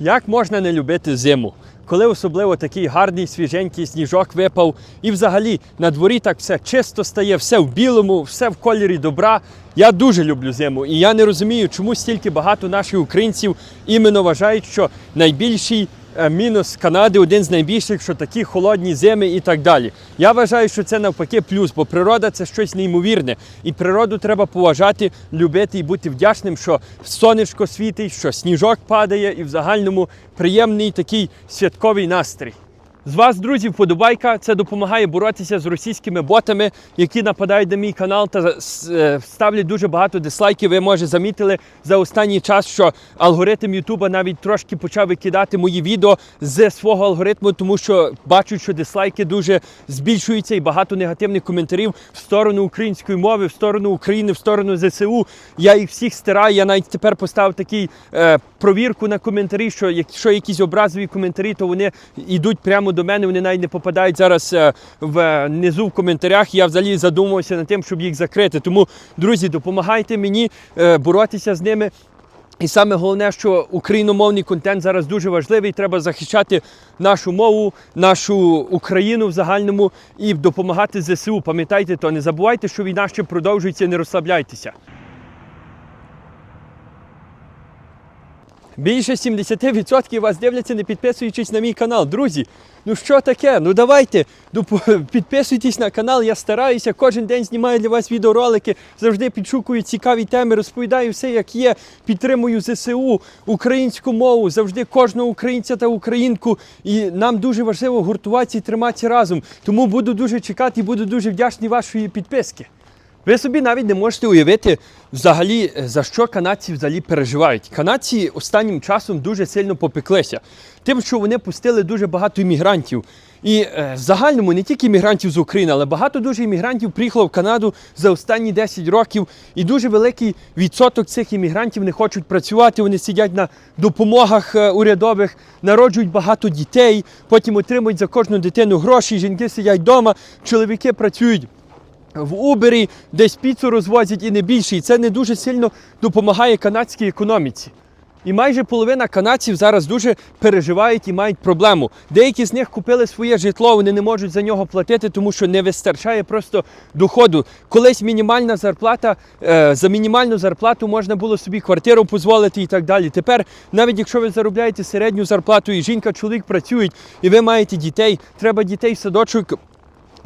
Як можна не любити зиму? Коли особливо такий гарний свіженький сніжок випав, і взагалі на дворі так все чисто стає, все в білому, все в кольорі добра. Я дуже люблю зиму, і я не розумію, чому стільки багато наших українців іменно вважають, що найбільший мінус Канади один з найбільших, що такі холодні зими і так далі. Я вважаю, що це навпаки плюс, бо природа це щось неймовірне. І природу треба поважати, любити і бути вдячним, що сонечко світить, що сніжок падає, і в загальному приємний такий святковий настрій. З вас, друзі, вподобайка. Це допомагає боротися з російськими ботами, які нападають на мій канал та е, ставлять дуже багато дизлайків. Ви може замітили за останній час, що алгоритм Ютуба навіть трошки почав викидати мої відео з свого алгоритму, тому що бачать, що дизлайки дуже збільшуються і багато негативних коментарів в сторону української мови, в сторону України, в сторону ЗСУ. Я їх всіх стираю. Я навіть тепер поставив такий е, провірку на коментарі, що якщо якісь образові коментарі, то вони йдуть прямо до мене, вони навіть не попадають зараз е, внизу в коментарях. Я взагалі задумувався над тим, щоб їх закрити. Тому, друзі, допомагайте мені е, боротися з ними. І саме головне, що україномовний контент зараз дуже важливий. Треба захищати нашу мову, нашу Україну в загальному і допомагати ЗСУ. Пам'ятайте то, не забувайте, що війна ще продовжується, не розслабляйтеся. Більше 70% вас дивляться, не підписуючись на мій канал. Друзі, ну що таке? Ну давайте, доп- підписуйтесь на канал, я стараюся, кожен день знімаю для вас відеоролики, завжди підшукую цікаві теми, розповідаю все, як є, підтримую ЗСУ, українську мову, завжди кожного українця та українку. І нам дуже важливо гуртуватися і триматися разом. Тому буду дуже чекати і буду дуже вдячний вашої підписки. Ви собі навіть не можете уявити взагалі, е, за що канадці взагалі переживають. Канадці останнім часом дуже сильно попеклися. Тим, що вони пустили дуже багато іммігрантів. І е, в загальному не тільки іммігрантів з України, але багато дуже іммігрантів приїхало в Канаду за останні 10 років. І дуже великий відсоток цих іммігрантів не хочуть працювати. Вони сидять на допомогах е, урядових, народжують багато дітей, потім отримують за кожну дитину гроші. Жінки сидять вдома, чоловіки працюють в Убері, десь піцу розвозять і не більше. І це не дуже сильно допомагає канадській економіці. І майже половина канадців зараз дуже переживають і мають проблему. Деякі з них купили своє житло, вони не можуть за нього платити, тому що не вистачає просто доходу. Колись мінімальна зарплата, е, за мінімальну зарплату можна було собі квартиру дозволити і так далі. Тепер, навіть якщо ви заробляєте середню зарплату, і жінка, чоловік працюють, і ви маєте дітей, треба дітей в садочок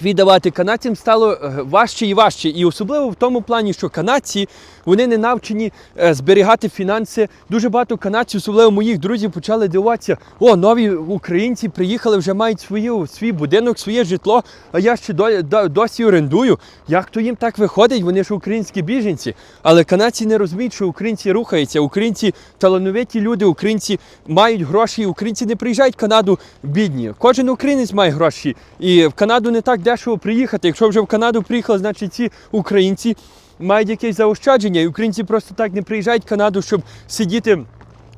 віддавати канадцям стало е, важче і важче. І особливо в тому плані, що канадці вони не навчені е, зберігати фінанси. Дуже багато канадців, особливо моїх друзів, почали дивуватися: о, нові українці приїхали, вже мають свою, свій будинок, своє житло, а я ще до, до- досі орендую. Як то їм так виходить? Вони ж українські біженці. Але канадці не розуміють, що українці рухаються, українці талановиті люди, українці мають гроші, українці не приїжджають в Канаду бідні. Кожен українець має гроші. І в Канаду не так дешево приїхати. Якщо вже в Канаду приїхали, значить ці українці мають якесь заощадження. І українці просто так не приїжджають в Канаду, щоб сидіти.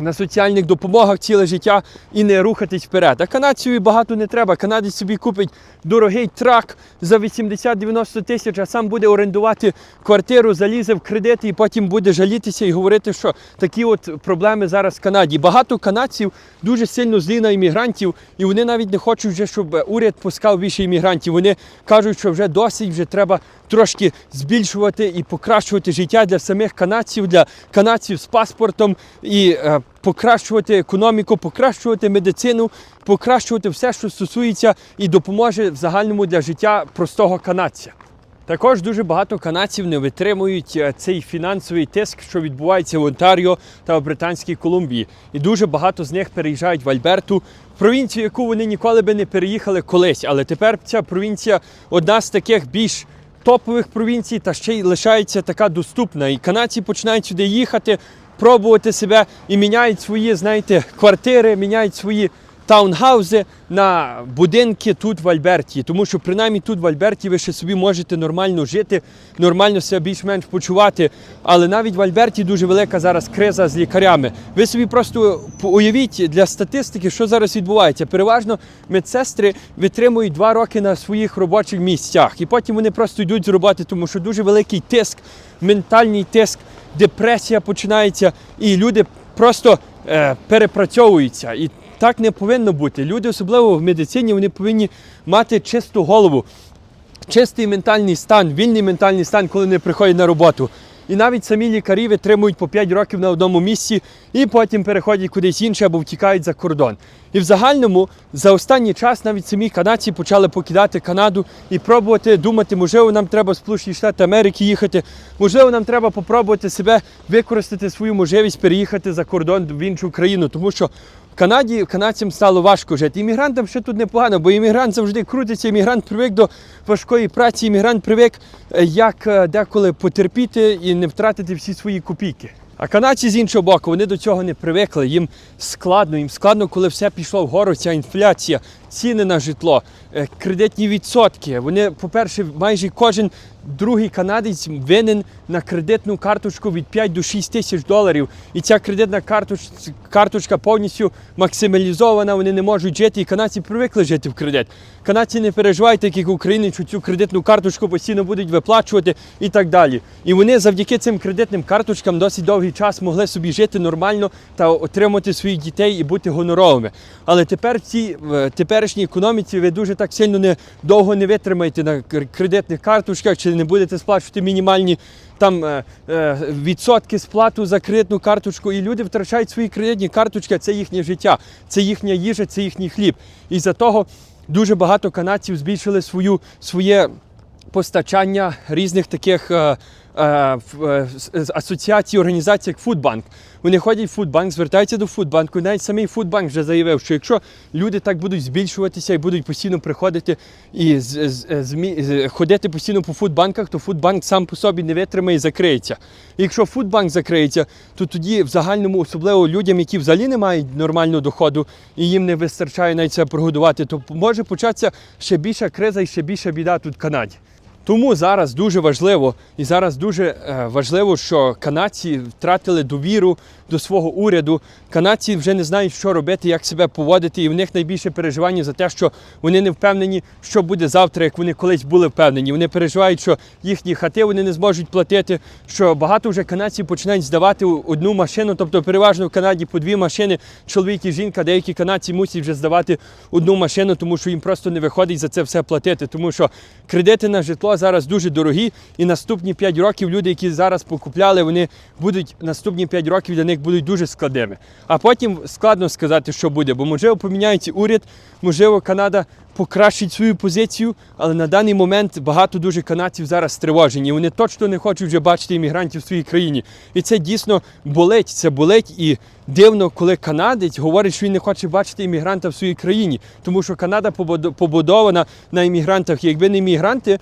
На соціальних допомогах ціле життя і не рухатись вперед. А канадцеві багато не треба. Канадець собі купить дорогий трак за 80-90 тисяч, а сам буде орендувати квартиру, залізе в кредити і потім буде жалітися і говорити, що такі от проблеми зараз в Канаді. Багато канадців дуже сильно злі на іммігрантів, і вони навіть не хочуть вже, щоб уряд пускав більше іммігрантів. Вони кажуть, що вже досить, вже треба трошки збільшувати і покращувати життя для самих канадців, для канадців з паспортом і е, покращувати економіку, покращувати медицину, покращувати все, що стосується і допоможе в загальному для життя простого канадця. Також дуже багато канадців не витримують е, цей фінансовий тиск, що відбувається в Онтаріо та в Британській Колумбії. І дуже багато з них переїжджають в Альберту, провінцію, яку вони ніколи би не переїхали колись. Але тепер ця провінція одна з таких більш топових провінцій, та ще й лишається така доступна. І канадці починають сюди їхати, пробувати себе і міняють свої, знаєте, квартири, міняють свої таунхаузи на будинки тут в Альберті. Тому що принаймні тут в Альберті ви ще собі можете нормально жити, нормально себе більш-менш почувати. Але навіть в Альберті дуже велика зараз криза з лікарями. Ви собі просто уявіть для статистики, що зараз відбувається. Переважно медсестри витримують два роки на своїх робочих місцях, і потім вони просто йдуть з роботи, тому що дуже великий тиск, ментальний тиск, депресія починається, і люди просто е, перепрацьовуються. І так не повинно бути. Люди, особливо в медицині, вони повинні мати чисту голову, чистий ментальний стан, вільний ментальний стан, коли вони приходять на роботу. І навіть самі лікарі витримують по 5 років на одному місці і потім переходять кудись інше або втікають за кордон. І в загальному за останній час навіть самі канадці почали покидати Канаду і пробувати думати, можливо, нам треба в Сполучені Штати Америки їхати, можливо, нам треба попробувати себе використати свою можливість переїхати за кордон в іншу країну, тому що Канаді канадцям стало важко жити. Іммігрантам ще тут непогано, бо іммігрант завжди крутиться, іммігрант привик до важкої праці, іммігрант привик е, як е, деколи потерпіти і не втратити всі свої копійки. А канадці з іншого боку, вони до цього не привикли. Їм складно, їм складно, коли все пішло вгору, ця інфляція, ціни на житло, е, кредитні відсотки. Вони, по-перше, майже кожен другий канадець винен на кредитну карточку від 5 до 6 тисяч доларів. І ця кредитна карточ, карточка повністю максималізована, вони не можуть жити. І канадці привикли жити в кредит. Канадці не переживають, як Україні, що цю кредитну карточку постійно будуть виплачувати і так далі. І вони завдяки цим кредитним карточкам досить довгий час могли собі жити нормально та отримати своїх дітей і бути гоноровими. Але тепер в цій теперішній економіці ви дуже так сильно не довго не витримаєте на кредитних карточках, чи не будете сплачувати мінімальні там е, е, відсотки сплату за кредитну карточку, і люди втрачають свої кредитні карточки, а це їхнє життя, це їхня їжа, це їхній хліб. І за того дуже багато канадців збільшили свою своє постачання різних таких е, е, е, з- асоціацій, організацій, як Фудбанк. Вони ходять в Фудбанк, звертаються до Фудбанку. Навіть самий Фудбанк вже заявив, що якщо люди так будуть збільшуватися і будуть постійно приходити і з, з, з- ходити постійно по Фудбанках, то Фудбанк сам по собі не витримає і закриється. І якщо Фудбанк закриється, то тоді в загальному, особливо людям, які взагалі не мають нормального доходу і їм не вистачає навіть це прогодувати, то може початися ще більша криза і ще більша біда тут в Канаді. Тому зараз дуже важливо, і зараз дуже е, важливо, що канадці втратили довіру до свого уряду. Канадці вже не знають, що робити, як себе поводити, і в них найбільше переживання за те, що вони не впевнені, що буде завтра, як вони колись були впевнені. Вони переживають, що їхні хати вони не зможуть платити. Що багато вже канадців починають здавати одну машину, тобто переважно в Канаді по дві машини, чоловік і жінка. Деякі канадці мусять вже здавати одну машину, тому що їм просто не виходить за це все платити. Тому що кредити на житло зараз дуже дорогі, і наступні 5 років люди, які зараз покупляли, вони будуть наступні 5 років для них будуть дуже складними. А потім складно сказати, що буде, бо можливо поміняється уряд, можливо, Канада покращить свою позицію, але на даний момент багато дуже канадців зараз стривожені. Вони точно не хочуть вже бачити іммігрантів в своїй країні. І це дійсно болить. Це болить і дивно, коли канадець говорить, що він не хоче бачити іммігранта в своїй країні, тому що Канада побудована на іммігрантах. Якби не іммігранти,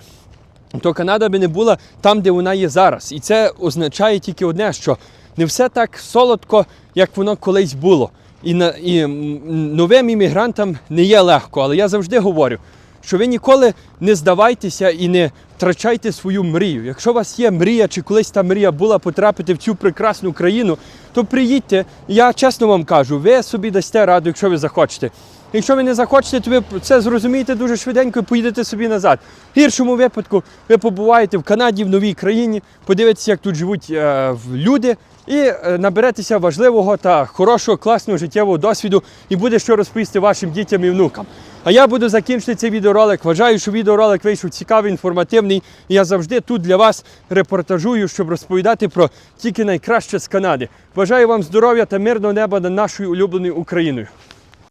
то Канада би не була там, де вона є зараз. І це означає тільки одне, що не все так солодко, як воно колись було. І, на, і новим іммігрантам не є легко, але я завжди говорю, що ви ніколи не здавайтеся і не втрачайте свою мрію. Якщо у вас є мрія, чи колись та мрія була потрапити в цю прекрасну країну, то приїдьте. Я чесно вам кажу, ви собі дасте раду, якщо ви захочете. Якщо ви не захочете, то ви це зрозумієте дуже швиденько і поїдете собі назад. В гіршому випадку ви побуваєте в Канаді, в новій країні, подивитеся, як тут живуть е, люди, і е, наберетеся важливого та хорошого, класного життєвого досвіду і буде що розповісти вашим дітям і внукам. А я буду закінчити цей відеоролик. Вважаю, що відеоролик вийшов цікавий, інформативний. І я завжди тут для вас репортажую, щоб розповідати про тільки найкраще з Канади. Бажаю вам здоров'я та мирного неба над нашою улюбленою Україною.